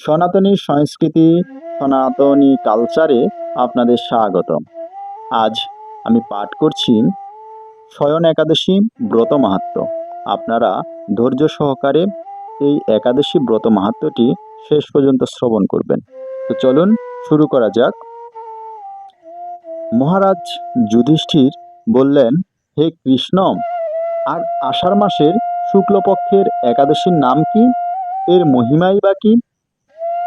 সনাতনী সংস্কৃতি, সনাতনী কালচারে আপনাদের স্বাগতম। আজ আমি পাঠ করছি শয়ন একাদশী ব্রত মাহাত্ম্য। আপনারা ধৈর্য সহকারে এই একাদশী ব্রত মাহাত্ম্যটি শেষ পর্যন্ত শ্রবণ করবেন। তো চলুন শুরু করা যাক। মহারাজ যুধিষ্ঠির বললেন, হে কৃষ্ণ, আর আষাঢ় মাসের শুক্লপক্ষের একাদশীর নাম কি? এর মহিমাই বা কি?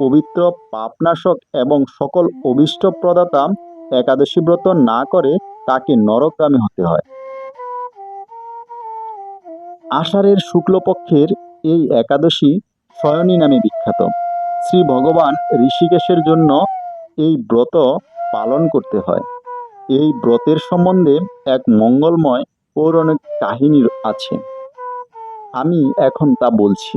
পবিত্র পাপনাশক এবং সকল অভিষ্ট প্রদাতা একাদশী ব্রত না করে তাকে নরকগামী হতে হয়। আষাঢ়ের শুক্লপক্ষের এই একাদশী শয়নী নামে বিখ্যাত। শ্রী ভগবান ঋষিকেশের জন্য এই ব্রত পালন করতে হয়। এই ব্রতের সম্বন্ধে এক মঙ্গলময় পৌরাণিক কাহিনী আছে। আমি এখন তা বলছি।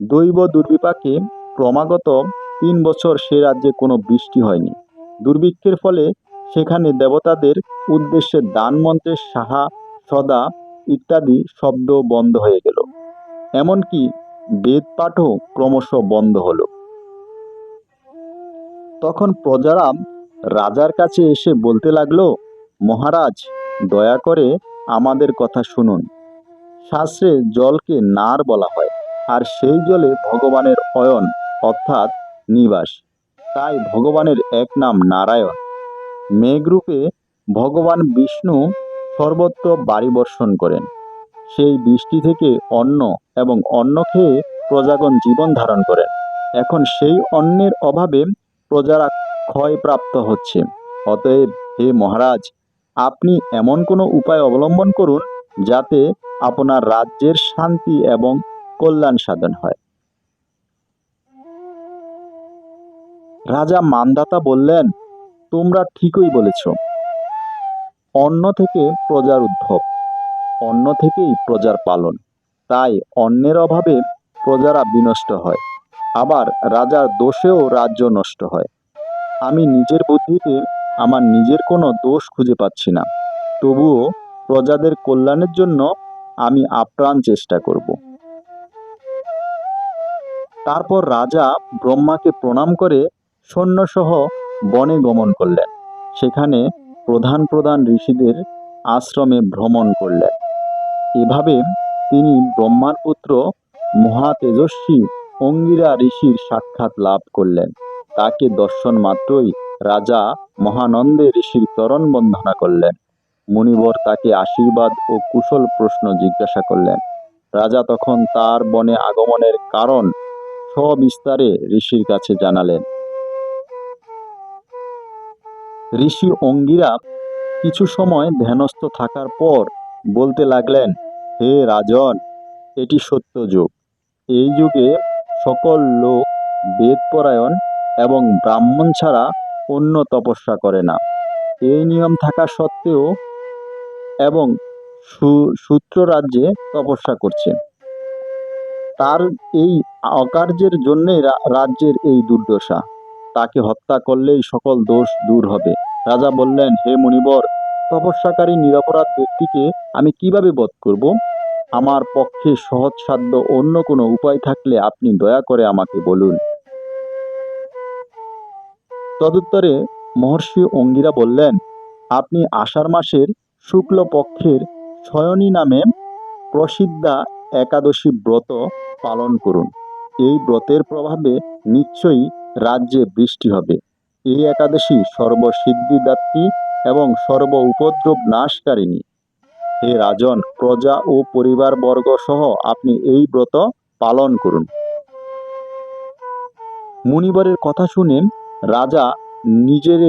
দৈব দুর্বিপাকে ক্রমাগত তিন বছর সে রাজ্যে কোনো বৃষ্টি হয়নি। দুর্ভিক্ষের ফলে সেখানে দেবতাদের উদ্দেশ্যে দান মন্ত্রের সাহা, সদা ইত্যাদি শব্দ বন্ধ হয়ে গেল। এমনকি বেদ পাঠও ক্রমশ বন্ধ হলো। তখন প্রজারা রাজার কাছে এসে বলতে লাগল, মহারাজ, দয়া করে আমাদের কথা শুনুন। শাস্ত্রে জলকে নার বলা হয়। আর সেই জলে ভগবানের অয়ন, অর্থাৎ নিবাস। তাই ভগবানের এক নাম নারায়ণ। মেঘরূপে ভগবান বিষ্ণু সর্বত্র বাড়ি বর্ষণ করেন। সেই বৃষ্টি থেকে অন্ন এবং অন্ন খেয়ে প্রজাগণ জীবন ধারণ করেন। এখন সেই অন্নের অভাবে প্রজারা ক্ষয়প্রাপ্ত হচ্ছে। অতএব হে মহারাজ, আপনি এমন কোনো উপায় অবলম্বন করুন যাতে আপনার রাজ্যের শান্তি এবং কল্যাণ সাধন হয়। রাজা মানদাতা বললেন, তোমরা ঠিকই বলেছ। অন্ন থেকে প্রজার উদ্ভব, অন্ন থেকেই প্রজার পালন। তাই অন্নের অভাবে প্রজারা বিনষ্ট হয়, আবার রাজার দোষেও রাজ্য নষ্ট হয়। আমি নিজের বুদ্ধিতে আমার নিজের কোনো দোষ খুঁজে পাচ্ছি না। তবুও প্রজাদের কল্যাণের জন্য আমি আপ্রাণ চেষ্টা করব। তারপর রাজা ব্রহ্মাকে প্রণাম করে সৈন্যসহ বনে গমন করলেন। সেখানে প্রধান প্রধান ঋষিদের আশ্রমে ভ্রমণ করলেন। এভাবে তিনি ব্রহ্মার পুত্র মহাতেজস্বী অঙ্গিরা ঋষির সাক্ষাৎ লাভ করলেন। তাকে দর্শন মাত্রই রাজা মহানন্দে ঋষির চরণ বন্দনা করলেন। মুনিবর তাকে আশীর্বাদ ও কুশল প্রশ্ন জিজ্ঞাসা করলেন। রাজা তখন তার বনে আগমনের কারণ সবিস্তারে ঋষির কাছে জানালেন। ঋষি অঙ্গিরা কিছু সময় ধ্যানস্থ থাকার পর বলতে লাগলেন, হে রাজন, এটি সত্য যুগ। এই যুগে সকল লোক বেদপরায়ণ এবং ব্রাহ্মণ ছাড়া অন্য তপস্যা করে না। এই নিয়ম থাকা সত্ত্বেও এবং সূত্র রাজ্যে তপস্যা করছে তার এই অকার্যের জন্যই রা- রাজ্যের এই দুর্দশা। তাকে হত্যা করলেই সকল দোষ দূর হবে। রাজা বললেন, হে মণিবর তপস্যাকারী নিরপরাধ ব্যক্তিকে আমি কীভাবে বধ করব? আমার পক্ষে সহজসাধ্য অন্য কোনো উপায় থাকলে আপনি দয়া করে আমাকে বলুন। তদুত্তরে মহর্ষি অঙ্গিরা বললেন, আপনি আষাঢ় মাসের শুক্ল পক্ষের শয়নী নামে প্রসিদ্ধা একাদশী ব্রত পালন করুন। এই ব্রতের প্রভাবে নিশ্চয়ই রাজ্যে বৃষ্টি হবে। এই একাদশী সর্বসিদ্ধিদাত্রী এবং সর্ব উপদ্রব নাশকারিণী। হে রাজন, প্রজা ও পরিবারবর্গ সহ আপনি এই ব্রত পালন করুন। মুনিবরের কথা শুনে রাজা নিজের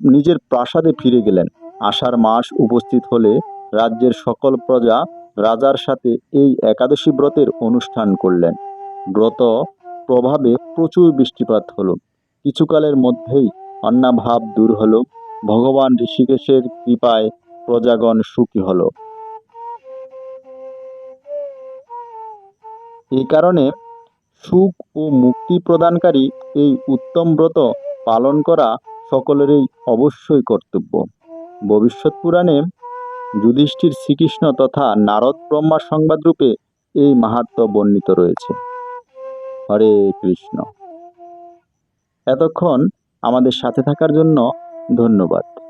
নিজের প্রাসাদে ফিরে গেলেন। আষাঢ় মাস উপস্থিত হলে রাজ্যের সকল প্রজা রাজার সাথে এই একাদশী ব্রতের অনুষ্ঠান করলেন। ব্রত প্রভাবে প্রচুর বৃষ্টিপাত হলো। কিছুকালের মধ্যেই অন্নাভাব দূর হলো। ভগবান ঋষিকেশের কৃপায় প্রজাগণ সুখী হলো। এই কারণে সুখ ও মুক্তি প্রদানকারী এই উত্তম ব্রত পালন করা সকলেরই অবশ্যই কর্তব্য। ভবিষ্যৎ পুরাণে যুধিষ্ঠির শ্রীকৃষ্ণ তথা নারদ ব্রহ্মার সংবাদ রূপে এই মাহাত্ম বর্ণিত রয়েছে। হরে কৃষ্ণ। এতক্ষণ আমাদের সাথে থাকার জন্য ধন্যবাদ।